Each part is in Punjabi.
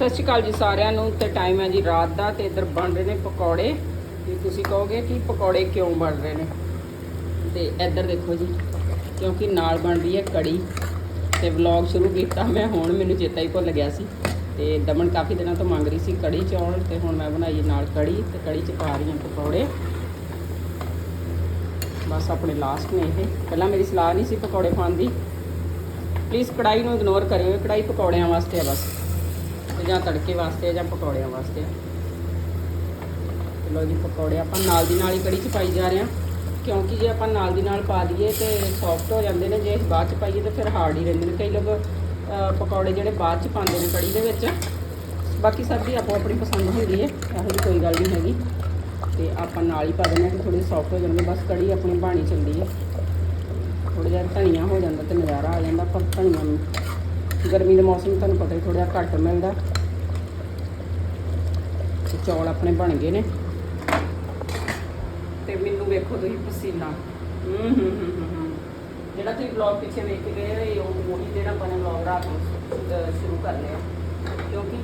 ਸਤਿ ਸ਼੍ਰੀ ਅਕਾਲ ਜੀ ਸਾਰਿਆਂ ਨੂੰ। ਤੇ ਟਾਈਮ ਹੈ ਜੀ ਰਾਤ ਦਾ ਤੇ ਇੱਧਰ ਬਣ ਰਹੇ ਨੇ ਪਕੌੜੇ। ਤੇ ਤੁਸੀਂ ਕਹੋਗੇ ਕਿ ਪਕੌੜੇ ਕਿਉਂ ਬਣ ਰਹੇ ਨੇ? ਤੇ ਇੱਧਰ ਦੇਖੋ ਜੀ, ਕਿਉਂਕਿ ਨਾਲ ਬਣ ਰਹੀ ਹੈ ਕੜੀ। ਤੇ ਵਲੌਗ ਸ਼ੁਰੂ ਕੀਤਾ ਮੈਂ, ਹੁਣ ਮੈਨੂੰ ਚੇਤਾ ਹੀ ਭੁੱਲ ਗਿਆ ਸੀ। ਤੇ ਦਮਨ ਕਾਫੀ ਦਿਨਾਂ ਤੋਂ ਮੰਗ ਰਹੀ ਸੀ ਕੜੀ ਚੌਲ, ਤੇ ਹੁਣ ਮੈਂ ਬਣਾਈ ਨਾਲ ਕੜੀ, ਤੇ ਕੜੀ ਚ ਪਾ ਰਹੀ ਹਾਂ ਪਕੌੜੇ। ਬਸ ਆਪਣੇ ਲਾਸਟ ਨੇ ਇਹ। ਪਹਿਲਾਂ ਮੇਰੀ ਸਲਾਹ ਨਹੀਂ ਸੀ ਪਕੌੜੇ ਪਾਉਣ ਦੀ। ਪਲੀਜ਼ ਕੜਾਈ ਨੂੰ ਇਗਨੋਰ ਕਰਿਓ, ਇਹ ਕੜਾਈ ਪਕੌੜਿਆਂ ਵਾਸਤੇ ਆ ਬਸ। ਤੇ ਜਾਂ ਤੜਕੇ ਵਾਸਤੇ ਜਾਂ ਪਕੌੜਿਆਂ ਵਾਸਤੇ। ਆ ਚਲੋ ਜੀ, ਪਕੌੜੇ ਆਪਾਂ ਨਾਲ ਦੀ ਨਾਲ ਹੀ ਕੜੀ ਚ ਪਾਈ ਜਾ ਰਹੇ ਹਾਂ। ਕਿਉਂਕਿ ਜੇ ਆਪਾਂ ਨਾਲ ਦੀ ਨਾਲ ਪਾ ਦਈਏ ਤੇ ਸੌਫਟ ਹੋ ਜਾਂਦੇ ਨੇ, ਜੇ ਬਾਅਦ ਚ ਪਾਈਏ ਤਾਂ ਫਿਰ ਹਾਰਡ ਹੀ ਰਹਿੰਦੇ ਨੇ। ਕਈ ਲੋਕ ਪਕੌੜੇ ਜਿਹੜੇ ਬਾਅਦ ਚ ਪਾਉਂਦੇ ਨੇ ਕੜੀ ਦੇ ਵਿੱਚ। ਬਾਕੀ ਸਭ ਦੀ ਆਪੋ ਆਪਣੀ ਪਸੰਦ ਹੁੰਦੀ ਹੈ, ਇਹੋ ਜਿਹੀ ਕੋਈ ਗੱਲ ਨਹੀਂ ਹੈਗੀ। ਤੇ ਆਪਾਂ ਨਾਲ ਹੀ ਪਾ ਦਿੰਦੇ ਹਾਂ ਕਿ ਥੋੜੀ ਸੌਫਟ ਹੋ ਜਾਂਦੀ ਬਸ ਕੜੀ ਆਪਣੀ ਬਾਣੀ ਚੱਲਦੀ ਹੈ। ਥੋੜਾ ਜਿਹਾ ਧਨੀਆ ਹੋ ਜਾਂਦਾ ਤੇ ਨਜ਼ਾਰਾ ਆ ਜਾਂਦਾ ਪਰ ਧਨੀਆ ਨੂੰ ਗਰਮੀ ਦੇ ਮੌਸਮ ਤੁਹਾਨੂੰ ਪਤਾ ਹੀ ਥੋੜਾ ਘੱਟ ਮਿਲਦਾ। ਚੌਲ ਆਪਣੇ ਬਣ ਗਏ ਨੇ। ਤੇ ਮੈਨੂੰ ਵੇਖੋ ਤੁਸੀਂ ਪਸੀਨਾ। ਹੂੰ ਹੂੰ ਹੂੰ ਜਿਹੜਾ ਤੁਸੀਂ ਵਲੌਗ ਪਿੱਛੇ ਵੇਖ ਕੇ ਗਏ ਉਹ ਉਹੀ ਜਿਹੜਾ ਆਪਾਂ ਨੇ ਵਲੌਗ ਰਾਤ ਨੂੰ ਸ਼ੁਰੂ ਕਰ ਲਿਆ। ਕਿਉਂਕਿ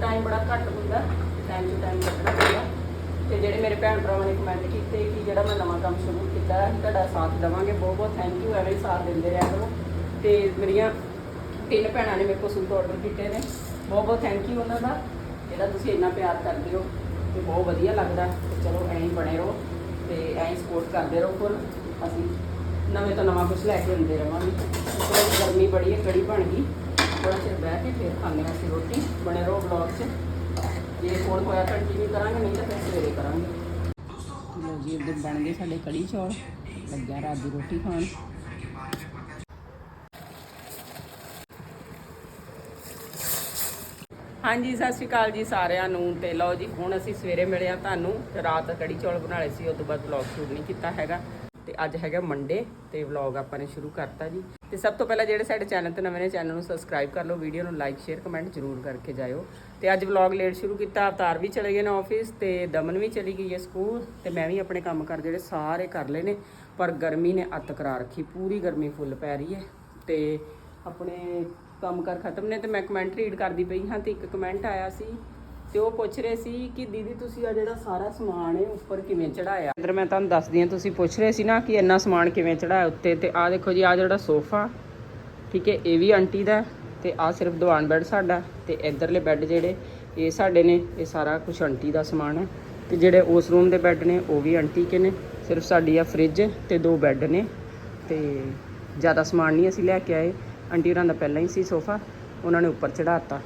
ਟਾਈਮ ਬੜਾ ਘੱਟ ਹੁੰਦਾ ਟਾਈਮ ਟੂ ਟਾਈਮ ਕੱਢਣਾ ਪੈਂਦਾ ਤੇ ਜਿਹੜੇ ਮੇਰੇ ਭੈਣ ਭਰਾਵਾਂ ਨੇ ਕਮੈਂਟ ਕੀਤੇ ਕਿ ਜਿਹੜਾ ਮੈਂ ਨਵਾਂ ਕੰਮ ਸ਼ੁਰੂ ਕੀਤਾ ਹੈ ਤੁਹਾਡਾ ਸਾਥ ਦੇਵਾਂਗੇ। ਬਹੁਤ ਬਹੁਤ ਥੈਂਕ ਯੂ ਐਵੇਂ ਹੀ ਸਾਥ ਦਿੰਦੇ ਰਹਿ ਕਰੋ। ਤੇ ਮੇਰੀਆਂ ਤਿੰਨ ਭੈਣਾਂ ਨੇ ਮੇਰੇ ਕੋਲ ਸੂਟ ਆਰਡਰ ਕੀਤੇ ਨੇ। ਬਹੁਤ ਬਹੁਤ ਥੈਂਕ ਯੂ ਉਹਨਾਂ ਦਾ। ਜਿਹੜਾ ਤੁਸੀਂ ਇੰਨਾ ਪਿਆਰ ਕਰਦੇ ਹੋ ਤੇ ਬਹੁਤ ਵਧੀਆ ਲੱਗਦਾ। ਤੇ ਚਲੋ ਐਂ ਹੀ ਬਣੇ ਰਹੋ ਤੇ ਐਂ ਹੀ ਸਪੋਰਟ ਕਰਦੇ ਰਹੋ ਫਿਰ ਅਸੀਂ ਨਵੇਂ ਤੋਂ ਨਵਾਂ ਕੁਝ ਲੈ ਕੇ ਆਉਂਦੇ ਰਵਾਂਗੇ। ਥੋੜੀ ਗਰਮੀ ਬੜੀ ਹੈ, ਕੜੀ ਬਣ ਗਈ। ਥੋੜਾ ਚਿਰ ਬਹਿ ਕੇ ਫਿਰ ਖਾਂਦੇ ਹਾਂ ਅਸੀਂ ਰੋਟੀ। ਬਣੇ ਰਹੋ ਵਲੌਗ 'ਚ। ਜੇ ਹੁਣ ਹੋਇਆ ਕੰਟੀਨਿਊ ਕਰਾਂਗੇ, ਨਹੀਂ ਤਾਂ ਫਿਰ ਸਵੇਰੇ ਕਰਾਂਗੇ। ਲੋ ਜੀ, ਇੱਧਰ ਬਣ ਗਏ ਸਾਡੇ ਕੜੀ ਚੌਲ। ਲੱਗਿਆ ਰਾਤ ਦੀ ਰੋਟੀ ਖਾਣ। ਹਾਂਜੀ, ਸਤਿ ਸ਼੍ਰੀ ਅਕਾਲ ਜੀ ਸਾਰਿਆਂ ਨੂੰ ਤੇ ਲਓ ਜੀ, ਹੁਣ ਅਸੀਂ ਸਵੇਰੇ ਮਿਲੇ ਆ ਤੁਹਾਨੂੰ ਤੇ ਰਾਤ ਕੜੀ ਚੌਲ ਬਣਾ ਲਏ ਸੀ ਉਸ ਤੋਂ ਬਾਅਦ ਵਲੌਗ ਸ਼ੂਟ ਨਹੀਂ ਕੀਤਾ ਹੈਗਾ ਤੇ ਅੱਜ ਹੈਗਾ ਮੰਡੇ ਤੇ ਵਲੌਗ ਆਪਾਂ ਨੇ ਸ਼ੁਰੂ ਕਰਤਾ ਜੀ। ਤੇ ਸਭ ਤੋਂ ਪਹਿਲਾਂ ਜਿਹੜੇ ਸਾਡੇ ਚੈਨਲ ਤੇ ਨਵੇਂ ਨੇ, ਚੈਨਲ ਨੂੰ ਸਬਸਕ੍ਰਾਈਬ ਕਰ ਲਓ, ਵੀਡੀਓ ਨੂੰ ਲਾਈਕ ਸ਼ੇਅਰ ਕਮੈਂਟ ਜ਼ਰੂਰ ਕਰਕੇ ਜਾਇਓ। ਤੇ ਅੱਜ ਵਲੌਗ ਲੇਟ ਸ਼ੁਰੂ ਕੀਤਾ, ਅਵਤਾਰ ਵੀ ਚਲੇ ਗਏ ਨੇ ਆਫਿਸ ਤੇ ਦਮਨ ਵੀ ਚਲੀ ਗਈ ਹੈ ਸਕੂਲ ਤੇ ਮੈਂ ਵੀ ਆਪਣੇ ਕੰਮ ਕਰ ਜਿਹੜੇ ਸਾਰੇ ਕਰ ਲਏ ਨੇ, ਪਰ ਗਰਮੀ ਨੇ ਅੱਤ ਕਰਾ ਰੱਖੀ, ਪੂਰੀ ਗਰਮੀ ਫੁੱਲ ਪੈ ਰਹੀ ਹੈ ਤੇ ਆਪਣੇ ਕੰਮ ਕਰ ਖਤਮ ਨੇ ਤੇ ਮੈਂ ਕਮੈਂਟ ਰੀਡ ਕਰਦੀ ਪਈ ਹਾਂ ਤੇ ਇੱਕ ਕਮੈਂਟ ਆਇਆ ਸੀ ਤੇ ਉਹ ਪੁੱਛ ਰਹੇ ਸੀ ਕਿ ਦੀਦੀ ਤੁਸੀਂ ਆ ਜਿਹੜਾ ਸਾਰਾ ਸਮਾਨ ਹੈ ਉੱਪਰ ਕਿਵੇਂ ਚੜਾਇਆ ਅੰਦਰ ਮੈਂ ਤੁਹਾਨੂੰ ਦੱਸਦੀ ਹਾਂ, ਤੁਸੀਂ ਪੁੱਛ ਰਹੇ ਸੀ ਨਾ ਕਿ ਇੰਨਾ ਸਮਾਨ ਕਿਵੇਂ ਚੜਾਇਆ ਉੱਤੇ ਤੇ ਆ ਦੇਖੋ ਜੀ ਆ ਜਿਹੜਾ ਸੋਫਾ, ਠੀਕ ਹੈ, ਇਹ ਵੀ ਆਂਟੀ ਦਾ ਹੈ ਤੇ ਆ ਸਿਰਫ ਦੀਵਾਨ ਬੈੱਡ ਸਾਡਾ ਤੇ ਇਧਰਲੇ ਬੈੱਡ ਜਿਹੜੇ, ਇਹ ਸਾਡੇ ਨੇ, ਇਹ ਸਾਰਾ ਕੁਝ ਆਂਟੀ ਦਾ ਸਮਾਨ ਹੈ ਤੇ ਜਿਹੜੇ ਉਸ ਰੂਮ ਦੇ ਬੈੱਡ ਨੇ, ਉਹ ਵੀ ਆਂਟੀ ਕੇ ਨੇ, ਸਿਰਫ ਸਾਡੀ ਆ ਫ੍ਰਿਜ ਤੇ ਦੋ ਬੈੱਡ ਨੇ ਤੇ ਜ਼ਿਆਦਾ ਸਮਾਨ ਨਹੀਂ ਅਸੀਂ ਲੈ ਕੇ ਆਏ। ਆਂਟੀ ਹੋਰਾਂ ਦਾ ਪਹਿਲਾਂ ਹੀ ਸੀ ਸੋਫਾ, ਉਹਨਾਂ ਨੇ ਉੱਪਰ ਚੜਾਤਾ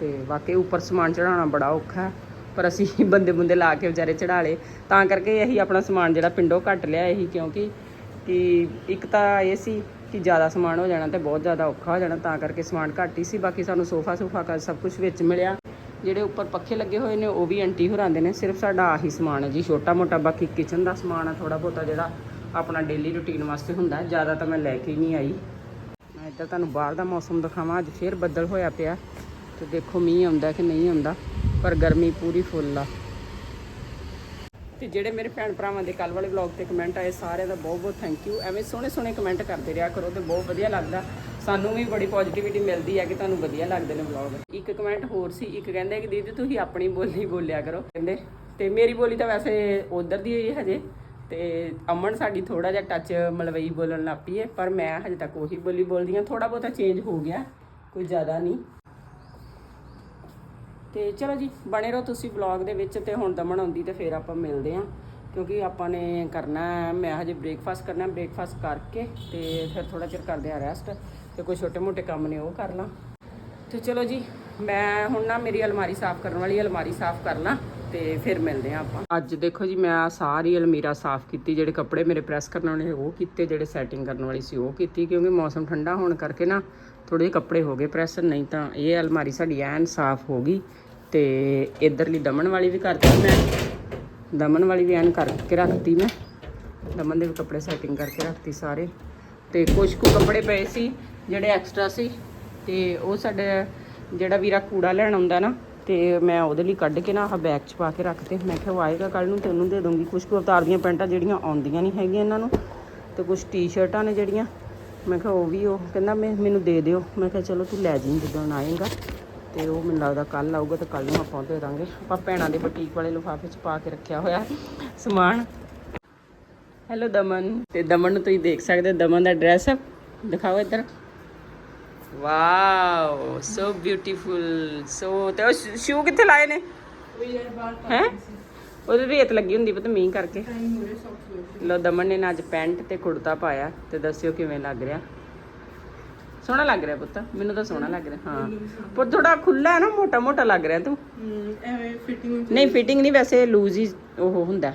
ਤੇ ਵਾਕਈ ਉੱਪਰ ਸਮਾਨ ਚੜਾਉਣਾ ਬੜਾ ਔਖਾ ਪਰ ਅਸੀਂ ਬੰਦੇ ਬੰਦੇ ਲਾ ਕੇ ਵਿਚਾਰੇ ਚੜਾ ਲਏ। ਤਾਂ ਕਰਕੇ ਅਸੀਂ ਆਪਣਾ ਸਮਾਨ ਜਿਹੜਾ ਪਿੰਡੋਂ ਘੱਟ ਲਿਆ ਇਹੀ, ਕਿਉਂਕਿ ਕਿ ਇੱਕ ਤਾਂ ਇਹ ਸੀ ਕਿ ਜ਼ਿਆਦਾ ਸਮਾਨ ਹੋ ਜਾਣਾ ਤੇ ਬਹੁਤ ਜ਼ਿਆਦਾ ਔਖਾ ਹੋ ਜਾਣਾ, ਤਾਂ ਕਰਕੇ ਸਮਾਨ ਘੱਟ ਹੀ ਸੀ। ਬਾਕੀ ਸਾਨੂੰ ਸੋਫਾ ਸੋਫਾ ਕਰ ਸਭ ਕੁਝ ਵਿੱਚ ਮਿਲਿਆ। ਜਿਹੜੇ ਉੱਪਰ ਪੱਖੇ ਲੱਗੇ ਹੋਏ ਨੇ, ਉਹ ਵੀ ਆਂਟੀ ਹੋਰਾਂ ਦੇ ਨੇ। ਸਿਰਫ ਸਾਡਾ ਆਹੀ ਸਮਾਨ ਹੈ ਜੀ ਛੋਟਾ ਮੋਟਾ ਬਾਕੀ ਕਿਚਨ ਦਾ ਸਮਾਨ ਹੈ ਥੋੜਾ ਬਹੁਤਾ ਜਿਹੜਾ ਆਪਣਾ ਡੇਲੀ ਰੁਟੀਨ ਵਾਸਤੇ ਹੁੰਦਾ ਜ਼ਿਆਦਾ ਤਾਂ ਮੈਂ ਲੈ ਕੇ ਹੀ ਨਹੀਂ ਆਈ। ਇੱਧਰ ਤੁਹਾਨੂੰ ਬਾਹਰ ਦਾ ਮੌਸਮ ਦਿਖਾਵਾਂ, ਅੱਜ ਫੇਰ ਬੱਦਲ ਹੋਇਆ ਪਿਆ। ਤੇ ਦੇਖੋ ਮੀਂਹ ਆਉਂਦਾ ਕਿ ਨਹੀਂ ਆਉਂਦਾ, ਪਰ ਗਰਮੀ ਪੂਰੀ ਫੁੱਲ ਆ। ਤੇ ਜਿਹੜੇ ਮੇਰੇ ਭੈਣ ਭਰਾਵਾਂ ਦੇ ਕੱਲ ਵਾਲੇ ਵਲੌਗ ਤੇ ਕਮੈਂਟ ਆਏ, ਸਾਰਿਆਂ ਦਾ ਬਹੁਤ ਬਹੁਤ ਥੈਂਕ ਯੂ ਐਵੇਂ ਸੋਹਣੇ ਸੋਹਣੇ ਕਮੈਂਟ ਕਰਦੇ ਰਿਹਾ ਕਰੋ ਤੇ ਬਹੁਤ ਵਧੀਆ ਲੱਗਦਾ। ਸਾਨੂੰ ਵੀ ਬੜੀ ਪੋਜ਼ਿਟਿਵਿਟੀ ਮਿਲਦੀ ਹੈ ਕਿ ਤੁਹਾਨੂੰ ਵਧੀਆ ਲੱਗਦੇ ਨੇ ਵਲੌਗ ਇੱਕ ਕਮੈਂਟ ਹੋਰ ਸੀ, ਇੱਕ ਕਹਿੰਦੇ ਕਿ ਦੀਦੀ ਤੁਸੀਂ ਆਪਣੀ ਬੋਲੀ ਬੋਲਿਆ ਕਰੋ। ਕਹਿੰਦੇ, ਤੇ ਮੇਰੀ ਬੋਲੀ ਤਾਂ ਵੈਸੇ ਉਧਰ ਦੀ ਹੋਈ ਹਜੇ। ਤੇ ਅਮਨ ਸਾਡੀ ਥੋੜਾ ਜਿਹਾ ਟੱਚ ਮਲਵਈ ਬੋਲਣ ਲੱਗ ਪਈ ਹੈ, ਪਰ ਮੈਂ ਹਜੇ ਤੱਕ ਉਹੀ ਬੋਲੀ ਬੋਲਦੀ ਹਾਂ। ਥੋੜਾ ਬਹੁਤਾ ਚੇਂਜ ਹੋ ਗਿਆ, ਕੋਈ ਜ਼ਿਆਦਾ ਨਹੀਂ। ਤੇ ਚਲੋ ਜੀ, ਬਣੇ ਰਹੋ ਤੁਸੀਂ ਵਲੌਗ ਦੇ ਵਿੱਚ ਤੇ ਹੁਣ ਦਮਨ ਆਉਂਦੀ ਤੇ ਫਿਰ ਆਪਾਂ ਮਿਲਦੇ ਹਾਂ, ਕਿਉਂਕਿ ਆਪਾਂ ਨੇ ਕਰਨਾ ਮੈਂ ਹਜੇ ਬ੍ਰੇਕਫਾਸਟ ਕਰਨਾ ਬ੍ਰੇਕਫਾਸਟ ਕਰਕੇ ਤੇ ਫਿਰ ਥੋੜਾ ਚਿਰ ਕਰਦੇ ਆ ਰੈਸਟ ਤੇ ਕੋਈ ਛੋਟੇ ਮੋਟੇ ਕੰਮ ਨੇ ਉਹ ਕਰ ਲਾਂ। ਤੇ ਚਲੋ ਜੀ, ਮੈਂ ਹੁਣ ਨਾ ਮੇਰੀ ਅਲਮਾਰੀ ਸਾਫ਼ ਕਰਨ ਵਾਲੀ, ਅਲਮਾਰੀ ਸਾਫ਼ ਕਰ ਲਾਂ। ਤੇ ਫਿਰ ਮਿਲਦੇ ਆਂ ਆਪਾਂ। ਅੱਜ ਦੇਖੋ ਜੀ, ਮੈਂ ਸਾਰੀ ਅਲਮੀਰਾ ਸਾਫ਼ ਕੀਤੀ, ਜਿਹੜੇ ਕੱਪੜੇ ਮੇਰੇ ਪ੍ਰੈਸ ਕਰਨ ਵਾਲੇ ਉਹ ਕੀਤੇ, ਜਿਹੜੇ ਸੈਟਿੰਗ ਕਰਨ ਵਾਲੀ ਸੀ ਉਹ ਕੀਤੀ, ਕਿਉਂਕਿ ਮੌਸਮ ਠੰਡਾ ਹੋਣ ਕਰਕੇ ਨਾ ਥੋੜੇ ਜਿਹੇ ਕੱਪੜੇ ਹੋ ਗਏ ਪ੍ਰੈਸ। ਨਹੀਂ ਤਾਂ ਇਹ ਅਲਮਾਰੀ ਸਾਡੀ ਐਨ ਸਾਫ਼ ਹੋ ਗਈ ਤੇ ਇਧਰਲੀ ਦਮਨ ਵਾਲੀ ਵੀ ਕਰਤੀ ਮੈਂ। ਦਮਨ ਵਾਲੀ ਵੀ ਐਨ ਕਰਕੇ ਰੱਖਤੀ ਮੈਂ। ਦਮਨ ਦੇ ਵੀ ਕੱਪੜੇ ਸੈਟਿੰਗ ਕਰਕੇ ਰੱਖਤੀ ਸਾਰੇ। ਤੇ ਕੁਝ ਕੁ ਕੱਪੜੇ ਪਏ ਸੀ, ਜਿਹੜੇ ਐਕਸਟਰਾ ਸੀ, ਤੇ ਉਹ ਸਾਡੇ ਜਿਹੜਾ ਵੀਰਾ ਕੂੜਾ ਲੈਣ ਆਉਂਦਾ ਨਾ ਤੇ ਮੈਂ ਉਹਦੇ ਲਈ ਕੱਢ ਕੇ ਨਾ ਆਹ ਬੈਗ 'ਚ ਪਾ ਕੇ ਰੱਖਤੇ ਮੈਂ ਕਿਹਾ, ਉਹ ਆਏਗਾ ਕੱਲ ਨੂੰ ਤੇ ਉਹਨੂੰ ਦੇ ਦੂੰਗੀ ਕੁਝ ਕੁ ਅਵਤਾਰ ਦੀਆਂ ਪੈਂਟਾਂ ਜਿਹੜੀਆਂ ਆਉਂਦੀਆਂ ਨਹੀਂ ਹੈਗੀਆਂ ਇਹਨਾਂ ਨੂੰ ਤੇ ਕੁਝ ਟੀ-ਸ਼ਰਟਾਂ ਨੇ ਜਿਹੜੀਆਂ। ਮੈਂ ਕਿਹਾ, ਉਹ ਵੀ ਉਹ। ਕਹਿੰਦਾ, ਮੈਂ, ਮੈਨੂੰ ਦੇ ਦਿਓ। ਮੈਂ ਕਿਹਾ, ਚਲੋ ਤੂੰ ਲੈ ਜੀ ਜਦੋਂ ਆਏਗਾ ਤੇ ਉਹ ਮੈਨੂੰ ਲੱਗਦਾ ਕੱਲ ਆਊਗਾ ਤੇ ਕੱਲ ਨੂੰ ਆਪਾਂ ਦੇ ਦਾਂਗੇ। ਆਪਾਂ ਭੈਣਾਂ ਦੇ ਬੁਟੀਕ ਵਾਲੇ ਲਿਫਾਫੇ 'ਚ ਪਾ ਕੇ ਰੱਖਿਆ ਹੋਇਆ ਸਮਾਨ। ਹੈਲੋ ਦਮਨ। ਤੇ ਦਮਨ ਨੂੰ ਤੁਸੀਂ ਦੇਖ ਸਕਦੇ ਹੋ, ਦਮਨ ਦਾ ਡਰੈਸ ਦਿਖਾਓ ਇੱਧਰ। ਵਾਓ ਸੋ ਬਿਊਟੀਫੁਲ ਸੋ ਤੇ ਉਹ ਸ਼ੂ ਕਿੱਥੇ ਲਾਏ ਨੇ? ਹੈ? ਉਹਦੇ ਰੇਤ ਲੱਗੀ ਹੁੰਦੀ ਪਤਾ ਮੀਂਹ ਕਰਕੇ। ਲੋ ਦਮਨ ਨੇ ਅੱਜ ਪੈਂਟ ਤੇ ਕੁੜਤਾ ਪਾਇਆ ਤੇ ਦੱਸਿਓ ਕਿਵੇਂ ਲੱਗ ਰਿਹਾ। ਸੋਹਣਾ ਲੱਗ ਰਿਹਾ ਪੁੱਤ ਮੈਨੂੰ ਤਾਂ ਸੋਹਣਾ ਲੱਗ ਰਿਹਾ ਹਾਂ। ਪਰ ਥੋੜਾ ਖੁੱਲਾ ਹੈ ਨਾ ਮੋਟਾ ਮੋਟਾ ਲੱਗ ਰਿਹਾ ਤੂੰ। ਐਵੇਂ ਫਿਟਿੰਗ ਨਹੀਂ ਫਿਟਿੰਗ ਨਹੀਂ ਵੈਸੇ ਲੂਜ਼ ਹੀ ਉਹ ਹੁੰਦਾ।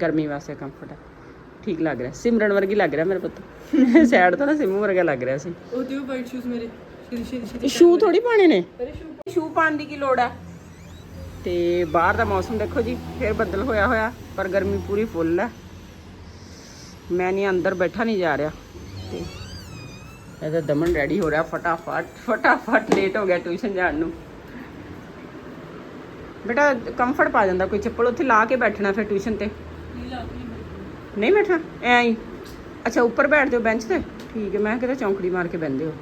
ਗਰਮੀ ਵਾਸਤੇ ਕੰਫਰਟ ਹੈ ਠੀਕ ਲੱਗ ਰਿਹਾ। ਸਿਮਰਨ ਵਰਗੀ ਲੱਗ ਰਿਹਾ ਮੇਰੇ ਪੁੱਤ। ਸਾਈਡ ਤੋਂ ਨਾ ਸਿਮੂ ਵਰਗਾ ਲੱਗ ਰਿਹਾ ਸੀ। ਉਹ ਦਿਓ ਵਾਈਟ ਸ਼ੂਜ਼ ਮੇਰੇ। ਸ਼ੂ ਥੋੜੀ ਪਾਣੇ ਨੇ? ਸ਼ੂ ਸ਼ੂ ਪਾਉਣ ਦੀ ਕੀ ਲੋੜ ਆ? ਤੇ ਬਾਹਰ ਦਾ ਮੌਸਮ ਦੇਖੋ ਜੀ ਫੇਰ ਬੱਦਲ ਹੋਇਆ ਹੋਇਆ ਪਰ ਗਰਮੀ ਪੂਰੀ ਫੁੱਲ ਹੈ ਮੈਂ ਨਹੀਂ ਅੰਦਰ ਬੈਠਾ ਨਹੀਂ ਜਾ ਰਿਹਾ। ਤੇ ਇਹਦਾ ਦਮਨ ਰੈਡੀ ਹੋ ਰਿਹਾ ਫਟਾਫਟ ਫਟਾਫਟ ਲੇਟ ਹੋ ਗਿਆ ਟਿਊਸ਼ਨ ਜਾਣ ਨੂੰ। ਬੇਟਾ ਕੰਫਰਟ ਪਾ ਜਾਂਦਾ ਕੋਈ ਚੱਪਲ ਉੱਥੇ ਲਾ ਕੇ ਬੈਠਣਾ ਫਿਰ ਟਿਊਸ਼ਨ ਤੇ। ਨਹੀਂ ਬੈਠਣਾ ਐ ਹੀ। ਅੱਛਾ ਉੱਪਰ ਬੈਠਦੇ ਹੋ ਬੈਂਚ ਤੇ। ਠੀਕ ਹੈ ਮੈਂ ਕਿਹਾ ਚੌਂਕੜੀ ਮਾਰ ਕੇ ਬੈੰਦੇ ਹੋ।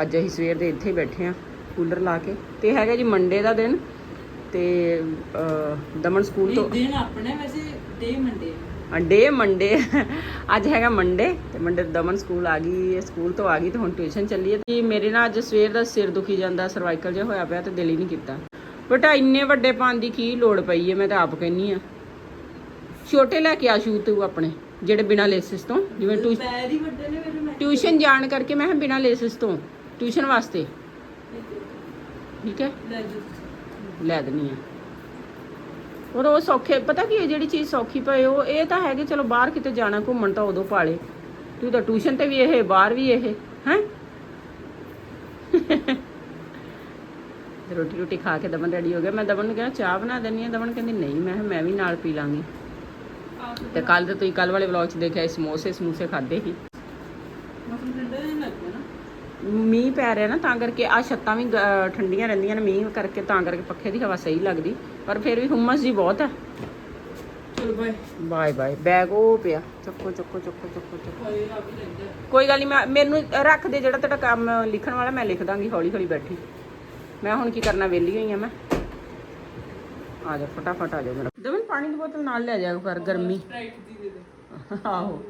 ਅੱਜ ਅਸੀਂ ਸਵੇਰ ਦੇ ਇੱਥੇ ਬੈਠੇ ਆ ਕੂਲਰ ਲਾ ਕੇ। ਤੇ ਹੈਗਾ ਜੀ ਮੰਡੇ ਦਾ ਦਿਨ। ਤੇ ਦਮਨ ਸਕੂਲ ਤੋਂ ਦਿਨ ਆਪਣੇ ਵੈਸੇ ਡੇ ਮੰਡੇ ਡੇ ਮੰਡੇ ਅੱਜ ਹੈਗਾ ਮੰਡੇ ਤੇ ਮੰਡੇ ਦਮਨ ਸਕੂਲ ਆ ਗਈ ਸਕੂਲ ਤੋਂ ਆ ਗਈ ਤੇ ਹੁਣ ਟਿਊਸ਼ਨ ਚੱਲੀ ਹੈ। ਤੇ ਮੇਰੇ ਨਾਲ ਅੱਜ ਸਵੇਰ ਦਾ ਸਿਰ ਦੁਖੀ ਜਾਂਦਾ ਸਰਵਾਈਕਲ ਜਿਹਾ ਹੋਇਆ ਪਿਆ ਤੇ ਦਿਲ ਹੀ ਨਹੀਂ ਕੀਤਾ। ਬੇਟਾ ਇੰਨੇ ਵੱਡੇ ਪਾਣ ਦੀ ਕੀ ਲੋੜ ਪਈ ਹੈ? ਮੈਂ ਤਾਂ ਆਪ ਕਹਿੰਨੀ ਆ ਛੋਟੇ ਲੈ ਕੇ ਆ ਸ਼ੂ ਤੂੰ ਆਪਣੇ ਜਿਹੜੇ ਬਿਨਾ ਲੇਸਿਸ ਤੋਂ ਜਿਵੇਂ ਟਿਊ- ਹੀ ਵੱਡੇ ਨੇ ਮੇਰੇ ਮੈਂ। ਟਿਊਸ਼ਨ ਜਾਣ ਕਰਕੇ ਮੈਂ ਬਿਨਾ ਲੇਸਿਸ ਤੋਂ ਟਿਊਸ਼ਨ ਵਾਸਤੇ। ਠੀਕ ਹੈ? ਲੈ ਜੋ ਲੈ ਦਿੰਨੀ ਆ ਔਰ ਉਹ ਸੌਖੇ ਪਤਾ ਕੀ ਹੈ ਜਿਹੜੀ ਚੀਜ਼ ਸੌਖੀ ਪਏ ਉਹ ਇਹ ਤਾਂ ਹੈਗੇ ਚਲੋ ਬਾਹਰ ਕਿਤੇ ਜਾਣਾ ਘੁੰਮਣ ਤਾਂ ਉਦੋਂ ਪਾਲੇ। ਤੂੰ ਤਾਂ ਟਿਊਸ਼ਨ ਤੇ ਵੀ ਇਹ ਬਾਹਰ ਵੀ ਇਹ ਹੈ? ਰੋਟੀ ਰੋਟੀ ਖਾ ਕੇ ਦਮਨ ਰੈਡੀ ਹੋ ਗਿਆ। ਮੈਂ ਦਮਨ ਨੂੰ ਕਿਹਾ ਚਾਹ ਬਣਾ ਦੇਣੀ ਆ ਦਮਨ ਕਹਿੰਦੀ ਨਹੀਂ ਮੈਂ ਕਿਹਾ ਮੈਂ ਵੀ ਨਾਲ ਪੀ ਲਾਂਗੀ। ਤੇ ਕੱਲ ਤੇ ਤੁਸੀਂ ਕੱਲ ਵਾਲੇ ਵਲੌਗ 'ਚ ਦੇਖਿਆ ਸੀ ਸਮੋਸੇ ਸਮੂਸੇ ਖਾਦੇ ਸੀ। ਮੀਂਹ ਪੈ ਰਿਹਾ ਨਾ ਤਾਂ ਕਰਕੇ ਆ ਛੱਤਾਂ ਵੀ ਗ- ਠੰਡੀਆਂ ਰਹਿੰਦੀਆਂ ਨੇ ਮੀਂਹ ਕਰਕੇ ਤਾਂ ਕਰਕੇ ਪੱਖੇ ਦੀ ਹਵਾ ਸਹੀ ਲੱਗਦੀ। ਪਰ ਫਿਰ ਵੀ ਹੁਮਸ ਜੀ ਬਹੁਤ ਹੈ ਚਲੋ ਬਾਏ ਬਾਏ ਬਾਏ ਬੈਗ ਉਹ ਪਿਆ। ਚੱਕੋ ਚੱਕੋ ਚੱਕੋ ਚੱਕੋ ਚੱਕੋ। ਹਾਏ ਰਹਿੰਦਾ ਕੋਈ ਗੱਲ ਨਹੀਂ ਮੈਂ ਮੈਨੂੰ ਰੱਖ ਦੇ ਜਿਹੜਾ ਤੁਹਾਡਾ ਕੰਮ ਲਿਖਣ ਵਾਲਾ ਮੈਂ ਲਿਖ ਦਾਂਗੀ ਹੌਲੀ ਹੌਲੀ ਬੈਠੀ। ਮੈਂ ਹੁਣ ਕੀ ਕਰਨਾ ਵਿਹਲੀ ਹੋਈ ਆ ਮੈਂ। ਆ ਜਾ, ਫਟਾਫਟ ਆ ਜਾ ਮੇਰਾ। ਦਮਨ ਪਾਣੀ ਦੀ ਬੋਤਲ ਨਾਲ ਲੈ ਜਾ ਕਰ ਗਰਮੀ। ਸਪਰਾਈਟ ਦੀ ਦੇ ਦੇ ਆਹੋ।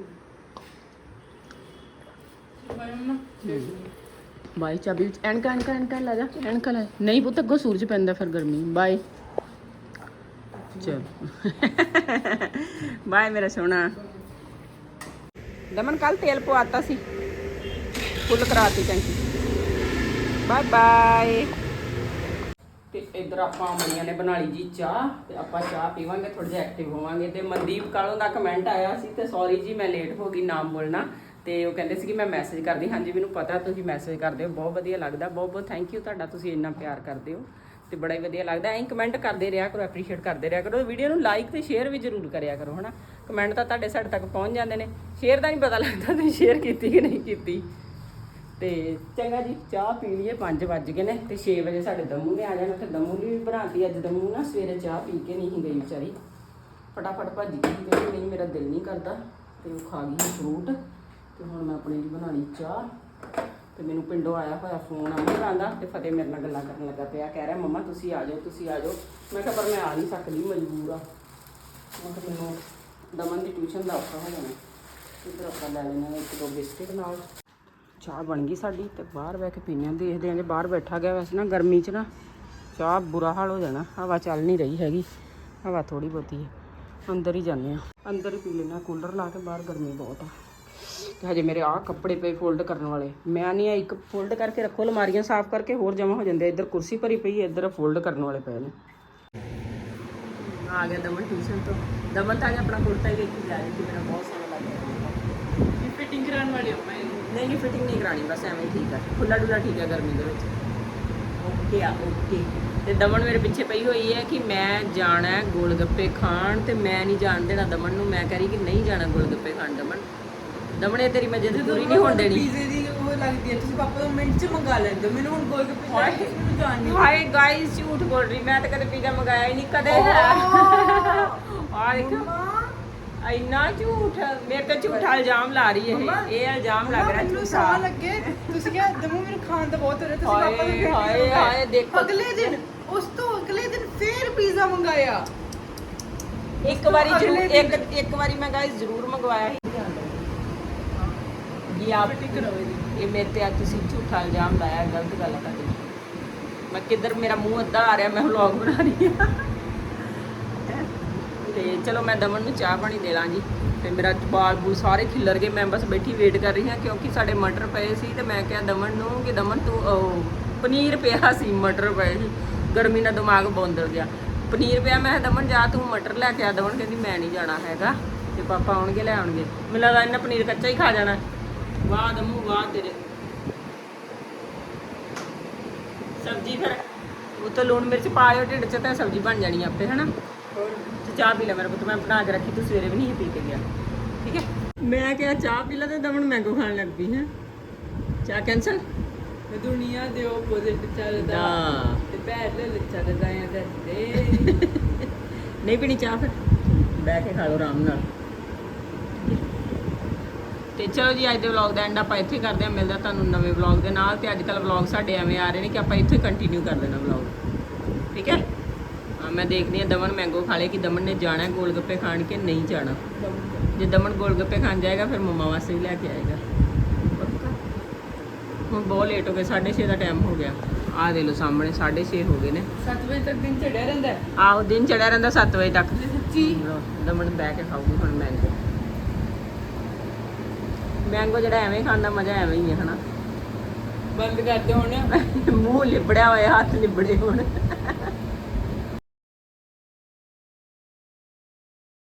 ਬਾਈ, ਚਾਬੀ ਵਿੱਚ ਐਨਕਾ ਐਨਕਾ ਐਨਕਾ ਲੈ ਜਾ, ਐਨਕਾ ਲੈ ਨਹੀਂ ਪੁੱਤ, ਅੱਗੋਂ ਸੂਰਜ ਪੈਂਦਾ ਫਿਰ ਗਰਮੀ। ਬਾਏ ਚਲ। ਬਾਏ ਮੇਰਾ ਸੋਹਣਾ। ਦਮਨ ਕੱਲ ਤੇਲ ਪਵਾਤਾ ਸੀ। ਫੁੱਲ ਕਰਾਤੀ ਟੈਂਕੀ ਬਾਏ ਬਾਏ ਇਧਰ ਆਪਾਂ ਮਣੀਆਂ ਨੇ ਬਣਾ ਲਈ ਜੀ ਚਾਹ ਤੇ ਆਪਾਂ ਚਾਹ ਪੀਵਾਂਗੇ ਥੋੜਾ ਜਿਹਾ ਐਕਟਿਵ ਹੋਵਾਂਗੇ। ਤੇ ਮਨਦੀਪ ਕਾਲੋਂ ਦਾ ਕਮੈਂਟ ਆਇਆ ਸੀ ਤੇ ਸੌਰੀ ਜੀ, ਮੈਂ ਲੇਟ ਹੋ ਗਈ ਨਾਮ ਬੋਲਣਾ। ਤੇ ਉਹ ਕਹਿੰਦੇ ਸੀ ਕਿ ਮੈਂ ਮੈਸੇਜ ਕਰਦੀ। ਹਾਂਜੀ, ਮੈਨੂੰ ਪਤਾ ਤੁਸੀਂ ਮੈਸੇਜ ਕਰਦੇ ਹੋ, ਬਹੁਤ ਵਧੀਆ ਲੱਗਦਾ। ਬਹੁਤ ਬਹੁਤ ਥੈਂਕ ਯੂ ਤੁਹਾਡਾ, ਤੁਸੀਂ ਇੰਨਾ ਪਿਆਰ ਕਰਦੇ ਹੋ। ਤੇ ਬੜਾ ਹੀ ਵਧੀਆ ਲੱਗਦਾ। ਐਂ ਕਮੈਂਟ ਕਰਦੇ ਰਿਹਾ ਕਰੋ ਐਪਰੀਸ਼ੀਏਟ ਕਰਦੇ ਰਿਹਾ ਕਰੋ। ਵੀਡੀਓ ਨੂੰ ਲਾਈਕ ਤੇ ਸ਼ੇਅਰ ਵੀ ਜ਼ਰੂਰ ਕਰਿਆ ਕਰੋ, ਹਨਾ। ਕਮੈਂਟ ਤਾਂ ਤੁਹਾਡੇ ਸਾਡੇ ਤੱਕ ਪਹੁੰਚ ਜਾਂਦੇ ਨੇ। ਸ਼ੇਅਰ ਦਾ ਨਹੀਂ ਪਤਾ ਲੱਗਦਾ ਤੁਸੀਂ ਸ਼ੇਅਰ ਕੀਤੀ ਕਿ ਨਹੀਂ ਕੀਤੀ। ਤੇ ਚੰਗਾ ਜੀ, ਚਾਹ ਪੀ ਲਈਏ 5 ਵੱਜ ਗਏ ਨੇ ਤੇ 6 ਵਜੇ ਸਾਡੇ ਦਮੂ ਨੇ ਆ ਜਾਣਾ ਤੇ ਦਮੂ ਲਈ ਵੀ ਬਣਾਤੀ, ਅੱਜ ਦਮੂ ਨਾ ਸਵੇਰੇ ਚਾਹ ਪੀ ਕੇ ਨਹੀਂ ਸੀ ਗਈ ਵਿਚਾਰੀ। ਫਟਾਫਟ ਭੱਜ ਗਈ ਕਹਿੰਦੀ ਨਹੀਂ, ਮੇਰਾ ਦਿਲ ਨਹੀਂ ਕਰਦਾ ਤੇ ਉਹ ਖਾ ਗਈ ਫਰੂਟ ਤੇ ਹੁਣ ਮੈਂ ਆਪਣੇ ਲਈ ਬਣਾ ਚਾਹ। ਤੇ ਮੈਨੂੰ ਪਿੰਡੋਂ ਆਇਆ ਹੋਇਆ ਫੋਨ ਅਮਰਾਂ ਦਾ ਤੇ ਫਤਿਹ ਮੇਰੇ ਨਾਲ ਗੱਲਾਂ ਕਰਨ ਲੱਗਾ ਪਿਆ, ਕਹਿ ਰਿਹਾ, ਮੰਮਾ, ਤੁਸੀਂ ਆ ਜਾਓ, ਤੁਸੀਂ ਆ ਜਾਓ। ਮੈਂ ਕਿਹਾ, ਪਰ ਮੈਂ ਆ ਨਹੀਂ ਸਕਦੀ, ਮਜਬੂਰ ਆ। ਮੈਂ ਕਿਹਾ, ਮੈਨੂੰ ਦਮਨ ਦੀ ਟਿਊਸ਼ਨ ਦਾ ਔਖਾ ਹੋ ਜਾਣਾ। ਇੱਧਰ ਆਪਾਂ ਲੈ ਲੈਣਾ ਇੱਕ ਦੋ ਬਿਸਕਿਟ ਨਾਲ। ਚਾਹ ਬਣ ਗਈ ਸਾਡੀ ਤੇ ਬਾਹਰ ਬਹਿ ਕੇ ਪੀਨੇ ਆਂ ਦੇਖਦੇ ਆਂ ਜੇ ਬਾਹਰ ਬੈਠਾ ਗਿਆ ਵੈਸੇ ਨਾ ਗਰਮੀ 'ਚ ਨਾ ਚਾਹ ਬੁਰਾ ਹਾਲ ਹੋ ਜਾਣਾ, ਹਵਾ ਚੱਲ ਨਹੀਂ ਰਹੀ ਹੈਗੀ, ਹਵਾ ਥੋੜੀ ਬਹੁਤੀ ਹੈ, ਅੰਦਰ ਹੀ ਜਾਂਦੇ ਆ ਅੰਦਰ ਹੀ ਪੀ ਲੈਣਾ ਕੂਲਰ ਲਾ ਕੇ ਬਾਹਰ ਗਰਮੀ ਬਹੁਤ ਆ। ਤੇ ਹਜੇ ਮੇਰੇ ਆਹ ਕੱਪੜੇ ਪਏ ਫੋਲਡ ਕਰਨ ਵਾਲੇ, ਮੈਂ ਨਹੀਂ ਆ ਇੱਕ ਫੋਲਡ ਕਰਕੇ ਰੱਖੋ, ਅਲਮਾਰੀਆਂ ਸਾਫ਼ ਕਰਕੇ ਹੋਰ ਜਮਾ ਹੋ ਜਾਂਦੇ ਇੱਧਰ ਕੁਰਸੀ ਭਰੀ ਪਈ ਹੈ, ਇੱਧਰ ਫੋਲਡ ਕਰਨ ਵਾਲੇ ਪਏ ਨੇ। ਆ ਗਿਆ ਦਮਨ ਟਿਊਸ਼ਨ ਤੋਂ। ਦਮਨ ਤਾਂ ਅੱਜ ਆਪਣਾ ਕੁੜਤਾ ਹੀ ਦੇਖੀ ਜਾ ਰਹੀ ਸੀ, ਮੇਰਾ ਬਹੁਤ ਸੋਹਣਾ ਲੱਗ ਰਿਹਾ। ਫਿਟਿੰਗ ਕਰਾਉਣ ਵਾਲੀ ਆ, ਮੈਂ ਨਹੀਂ ਨਹੀਂ ਫਿਟਿੰਗ ਨਹੀਂ ਕਰਾਣੀ ਬਸ ਐਵੇਂ ਹੀ ਠੀਕ ਹੈ ਖੁੱਲਾ ਡੁੱਲਾ ਠੀਕ ਹੈ ਗਰਮੀ ਦੇ ਵਿੱਚ। ਓਕੇ ਆ ਓਕੇ ਤੇ ਦਮਨ ਮੇਰੇ ਪਿੱਛੇ ਪਈ ਹੋਈ ਹੈ ਕਿ ਮੈਂ ਜਾਣਾ ਹੈ ਗੋਲਗੱਪੇ ਖਾਣ ਤੇ ਮੈਂ ਨਹੀਂ ਜਾਣ ਦੇਣਾ ਦਮਨ ਨੂੰ। ਮੈਂ ਕਹ ਰਹੀ ਕਿ ਨਹੀਂ ਜਾਣਾ ਗੋਲਗੱਪੇ ਖਾਣ ਦਮਨ। ਦਮਨ ਇਹ ਤੇਰੀ ਮੈਂ ਜਿੱਦ ਪੂਰੀ ਨਹੀਂ ਹੋਣ ਦੇਣੀ। ਪੀਜ਼ੇ ਦੀ ਉਹ ਲੱਗਦੀ ਹੈ ਤੁਸੀਂ ਪਾਪਾ ਤੋਂ ਮਿੰਟ ਚ ਮੰਗਾ ਲੈਂਦੇ ਹੋ। ਮੈਨੂੰ ਹੁਣ ਗੋਲ ਗੱਪੇ। ਖਾਣੇ ਜਾਣ ਨਹੀਂ ਹਾਏ ਗਾਇਸ ਝੂਠ ਬੋਲ ਰਹੀ ਮੈਂ ਤਾਂ ਕਦੇ ਪੀਜ਼ਾ ਮੰਗਾਇਆ ਹੀ ਨਹੀਂ ਕਦੇ ਆ ਦੇਖ। ਇੰਨਾ ਝੂਠ ਮੇਰੇ ਤੇ ਝੂਠਾ ਇਲਜ਼ਾਮ ਲਾ ਰਹੀ ਹੈ ਮੰਮਾ, ਇਹ ਇਹ ਇਲਜ਼ਾਮ ਲੱਗ ਰਿਹਾ ਮੈਨੂੰ ਝੂਠਾ ਸਾਹ ਲੱਗੇ ਤੁਸੀਂ ਕਿਹਾ ਦਮੂ ਮੈਨੂੰ ਖਾਣ ਦਾ ਬਹੁਤ ਰਿਹਾ ਤੁਸੀਂ ਹਾਏ, ਪਾਪਾ ਨੂੰ ਫੇਰ ਹਾਏ, ਪੀਜ਼ਾ ਹਾਏ, ਦੇਖੋ। ਅਗਲੇ ਦਿਨ ਉਸ ਤੋਂ ਅਗਲੇ ਦਿਨ ਫੇਰ ਪੀਜ਼ਾ ਮੰਗਾਇਆ ਇੱਕ ਵਾਰੀ ਜ਼ਰੂਰ ਅਗਲੇ ਇੱਕ ਦਿਨ- ਇੱਕ ਵਾਰੀ ਮੈਂ ਗਾਇਸ ਜ਼ਰੂਰ ਮੰਗਵਾਇਆ ਸੀ ਜੀ ਆਪ ਕਰੋ। ਇਹ ਮੇਰੇ ਤੇ ਅੱਜ ਤੁਸੀਂ ਝੂਠਾ ਇਲਜ਼ਾਮ ਲਾਇਆ ਗਲਤ ਗੱਲ ਤੁਹਾਡੀ ਮੈਂ ਕਿੱਧਰ ਮੇਰਾ ਮੂੰਹ ਅੱਧਾ ਆ ਰਿਹਾ ਮੈਂ ਵਲੌਗ ਬਣਾ ਰਹੀ ਹੈਂ। ਤੇ ਚਲੋ ਮੈਂ ਦਮਨ ਨੂੰ ਚਾਹ ਪਾਣੀ ਦੇ ਲਾਂ ਜੀ। ਤੇ ਮੇਰਾ ਬਾਲ ਬੂਲ ਸਾਰੇ ਖਿੱਲਰ ਗਏ, ਮੈਂ ਬਸ ਬੈਠੀ ਵੇਟ ਕਰ ਰਹੀ ਹਾਂ ਕਿਉਂਕਿ ਸਾਡੇ ਮਟਰ ਪਏ ਸੀ ਤੇ ਮੈਂ ਕਿਹਾ ਦਮਨ ਨੂੰ ਕਿ ਦਮਨ ਤੂੰ ਪਨੀਰ ਪਿਆ ਸੀ ਮਟਰ ਪਏ ਸੀ। ਗਰਮੀ ਨਾਲ ਦਿਮਾਗ ਬੌਂਦਲ ਗਿਆ। ਪਨੀਰ ਪਿਆ, ਮੈਂ ਕਿਹਾ ਦਮਨ ਜਾ ਤੂੰ ਮਟਰ ਲੈ ਕੇ ਆ। ਦਮਨ ਕਹਿੰਦੀ ਮੈਂ ਨਹੀਂ ਜਾਣਾ ਹੈਗਾ। ਤੇ ਪਾਪਾ ਆਉਣਗੇ, ਲੈ ਆਉਣਗੇ। ਮੈਨੂੰ ਲੱਗਦਾ ਇਹਨਾਂ ਪਨੀਰ ਕੱਚਾ ਹੀ ਖਾ ਜਾਣਾ। ਵਾਹ ਦਮੂ, ਵਾਹ ਤੇਰੇ। ਸਬਜ਼ੀ ਫਿਰ ਉਹ ਤਾਂ ਲੂਣ ਮਿਰਚ ਪਾ ਲਿਓ ਢਿੱਡ 'ਚ ਤਾਂ ਸਬਜ਼ੀ ਬਣ ਜਾਣੀ ਆਪੇ, ਹਨਾ? ਤੇ ਚਾਹ ਪੀ ਲੈ ਮੇਰੇ ਪੁੱਤ ਮੈਂ ਬਣਾ ਕੇ ਰੱਖੀ ਤੂੰ ਸਵੇਰੇ ਵੀ ਨਹੀਂ ਪੀ ਕੇ ਗਿਆ। ਠੀਕ ਹੈ? ਮੈਂ ਕਿਹਾ ਚਾਹ ਪੀ ਲੈ ਤੇ ਦਮਨ ਮੈਂਗੋ ਖਾਣ ਲੱਗ ਪਈ ਹੈ। ਚਾਹ ਕੈਂਸਲ ਮੈਂ ਦੁਨੀਆ ਦੇ ਆਪੋਜ਼ਿਟ ਚੱਲਦਾ ਦਾ ਤੇ ਪੈਦਲ ਚੱਲਦਾ ਆ ਦੱਸਦੇ ਨਹੀਂ ਪੀਣੀ ਚਾਹ ਫਿਰ? ਬਹਿ ਕੇ ਖਾ ਲਓ ਆਰਾਮ ਨਾਲ। ਤੇ ਚਲੋ ਜੀ ਅੱਜ ਦੇ ਵਲੌਗ ਦਾ ਐਂਡ ਆਪਾਂ ਇੱਥੇ ਕਰਦੇ ਹਾਂ। ਮਿਲਦਾ ਤੁਹਾਨੂੰ ਨਵੇਂ ਵਲੌਗ ਦੇ ਨਾਲ ਤੇ ਅੱਜ ਕੱਲ ਵਲੌਗ ਸਾਡੇ ਐਵੇਂ ਆ ਰਹੇ ਨੇ ਕਿ ਆਪਾਂ ਇੱਥੇ ਕੰਟੀਨਿਊ ਕਰ ਦੇਣਾ ਵਲੌਗ ਠੀਕ ਹਾਂ? ਮੈਂ ਦੇਖਦੀ ਹਾਂ ਦਮਨ ਮੈਂਗੋ ਖਾ ਲੇ ਕਿ ਦਮਨ ਨੇ ਜਾਣਾ ਗੋਲ ਗੱਪੇ ਖਾਣ ਕੇ ਨਹੀਂ ਜਾਣਾ। ਜੇ ਦਮਨ ਗੋਲ ਗੱਪੇ ਖਾਣ ਜਾਏਗਾ ਫਿਰ ਮੰਮਾ ਵਾਸਤੇ ਵੀ ਲੈ ਕੇ ਆਏਗਾ। ਹੁਣ ਬਹੁਤ ਲੇਟ ਹੋ ਗਏ 6:30 ਦਾ ਟਾਈਮ ਹੋ ਗਿਆ। ਆਹ ਦੇ ਲਓ ਸਾਹਮਣੇ 6:30 ਹੋ ਗਏ ਨੇ। 7 ਵਜੇ ਤੱਕ ਦਿਨ ਚੜਿਆ ਰਹਿੰਦਾ। ਆਹੋ ਦਿਨ ਚੜਿਆ ਰਹਿੰਦਾ 7 ਵਜੇ ਤੱਕ। ਸੱਚੀ? ਦਮਨ ਬਹਿ ਕੇ ਖਾਊਗੀ ਹੁਣ ਮੈਂਗੋ ਮੈਂਗੋ ਜਿਹੜਾ ਐਵੇਂ ਖਾਣ ਦਾ ਮਜ਼ਾ ਐਵੇਂ ਹੀ ਹੈ ਹਨਾ? ਬੰਦ ਕਰ ਦੇ ਹੁਣ। ਮੂੰਹ ਲਿਬੜਿਆ ਹੋਇਆ ਹੱਥ ਲਿਬੜੇ ਹੁਣ।